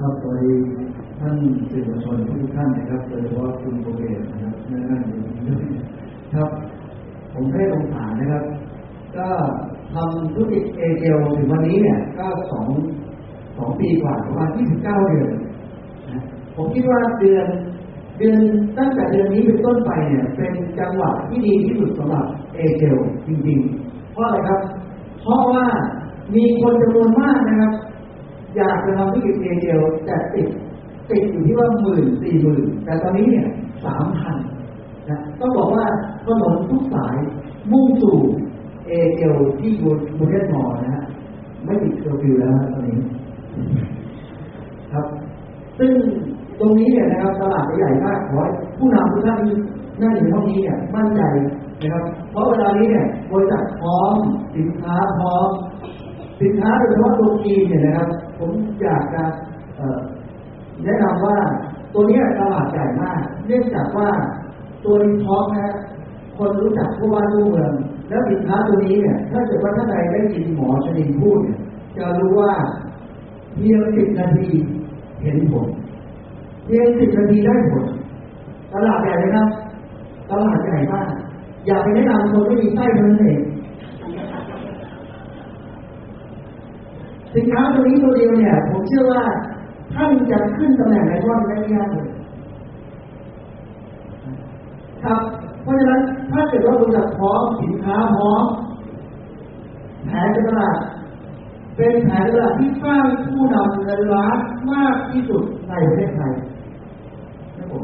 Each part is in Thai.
ครับสวัสดีท่านสื่อมวลชนทุกท่านนะครับโดยเฉพาะคุณโปรเกตนะครับนั่นอยู่ด้วยครับ ผมได้ลงฐานนะครับ ก็ทำธุรกิจเอเจลถึงวันนี้เนี่ยก็สองสองปีกว่าประมาณ29เดือนนะผมคิดว่าเดือนเดือนตั้งแต่เดือนนี้เป็นต้นไปเนี่ย เป็นจังหวะที่ดีที่สุดสำหรับเอเจลจริงๆ เพราะอะไรครับ เพราะว่ามีคนจำนวนมากนะครับ อยากจะทำธุรกิจเอเจลแต่ติดติดอยู่ที่ว่าหมื่นสี่หมื่นแต่ตอนนี้เนี่ยสามพันนะต้องบอกว่าถนนทุกสายมุ่งสู่เอเจลที่บูบูเดนมอลนะฮะไม่ติดเคอร์ฟิวแล้วนะตอนนี้ ครับ ซึ่งตรงนี้เนี่ยนะครับตลาดใหญ่มากขอผู้นำทุกท่านที่นั่งอยู่ในห้องนี้เนี่ยมั่นใจนะครับ เพราะเวลานี้เนี่ยบริษัทพร้อมสินค้าพร้อมสินค้าโดยเฉพาะตัวจีนเนี่ยนะครับ ผมอยากจะแนะนำว่าตัวนี้ตลาดใหญ่มาก เนื่องจากว่าตัวนี้ท้องนะคนรู้จักทั่วบ้านทั่วเมือง แล้วสินค้าตัวนี้เนี่ยถ้าเกิดว่าท่านใดได้ยินหมอชนินพูดเนี่ยจะรู้ว่าเพียงสิบนาทีเห็นผลเพียงสิบนาทีได้ผลตลาดใหญ่เลยครับตลาดใหญ่มาก อย่าไปแนะนำคนไม่มีไส้เท่านั้นเอง สินค้าตัวนี้ตัวเดียวเนี่ย ผมเชื่อว่าท่านจะขึ้นตำแหน่งในรอบได้ไม่ยากเลยครับ เพราะฉะนั้นถ้าเกิดว่าบริษัทพร้อมสินค้าพร้อมแผนตลาดเป็นแผนตลาดที่สร้างผู้นำเงินล้านมากที่สุดในประเทศไทยไม่ผม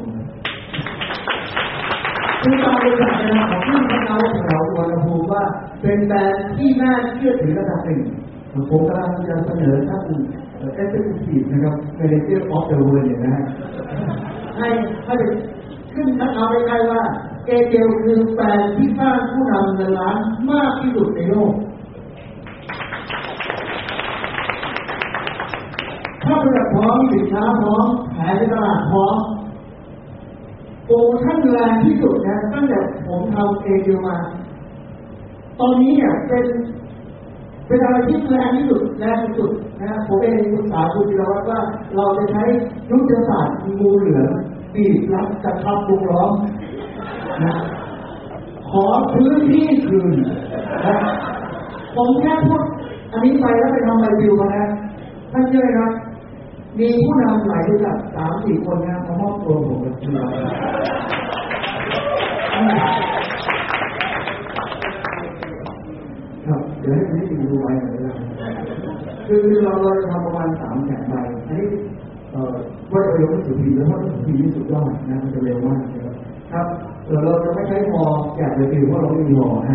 คือตามบริษัทนะครับของที่ทำเอาแถวสุวรรณภูมิว่า เป็นแบรนด์ที่น่าเชื่อถือระดับหนึ่ง ผมกำลังจะเสนอท่านเอสเอ็กซ์ทีฟนะครับเมเนเจอร์ออฟเดอะเวิร์เนี่ยนะฮะให้ให้ขึ้นทักเอาไปใกล้ว่าเอเจลคือแบรนด์ที่สร้างผู้นำเงินล้านมากที่สุดในโลก ถ้าบริษัทพร้อมสินค้าพร้อมขายในตลาดพร้อมโปรชั่นแรงที่สุดนะตั้งแต่ผมทำเอเจลมา ตอนนี้เนี่ยเป็น เป็นอะไรที่แรงที่สุดแรงที่สุดนะผมเองปรึกษาคุณธีรวัตรว่าเราจะใช้ยุทธศาสตร์งูเหลือมบีบรัดกระชับวงล้อมนะขอพื้นที่คืนนะผมแค่พูดอันนี้ไปแล้วไปทำใบบิวมานะท่านเชื่อไหมครับมีผู้นำหลายริษัทสามสี่คนนะมามอบตัวผมกับคุณครั เดี๋ยวให้คุณที่ดูไว้หน่อยนะคือเราเราจะทำประมาณสามแสนใบอันนี้เอ่อว่าจะเร็วที่สุดพีแล้วว่าสุดพีที่สุดยอดนะมันจะเร็วมากนะครับครับเราจะไม่ใช้ฮอแจกเลยคือเพราะเราไม่มีฮอนะค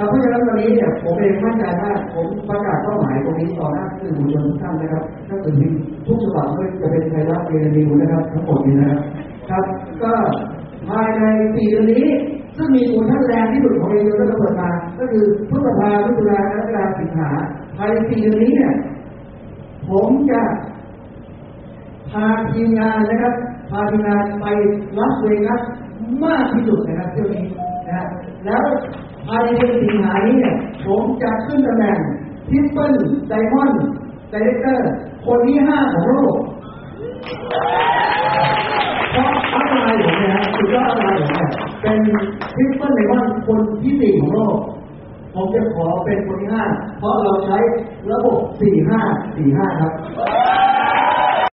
รับเพราะฉะนั้นวันนี้เนี่ยผมเองมั่นใจว่าผมประกาศเป้าหมายตรงนี้ต่อหน้าสื่อมวลชนทุกท่านนะครับถ้าเกิดมีทุกฉบับไม่จะเป็นไทยรัฐเอเนิวนะครับ ทั้งหมดนี้นะครับ ครับ ก็ภายในปีนี้ซึ่งมีมูลค่านแรงที่สุด ก็คือพฤษภาพฤษภากรกฎาสิงหาภายในปีนี้เนี่ยผมจะพาทีมงานนะครับ พาทีมงานไปลาสเวกัสมากที่สุดนะครับเที่ยวนี้นะฮะแล้วภายในเดือนสิงหานี้เนี่ยผมจะขึ้นตำแหน่งทิปเปิลไดมอนด์ไดเรคเตอร์คนที่ห้าของโลก เพราะอัพไลน์ผมเนี่ยสุดยอดอัพไลน์ผมเนี่ยเป็นทริปเปิลไดมอนด์คนที่ สี่ของโลกผมจะขอเป็นคนที่ห้าเพราะเราใช้ระบบสี่ห้าสี่ห้าครับ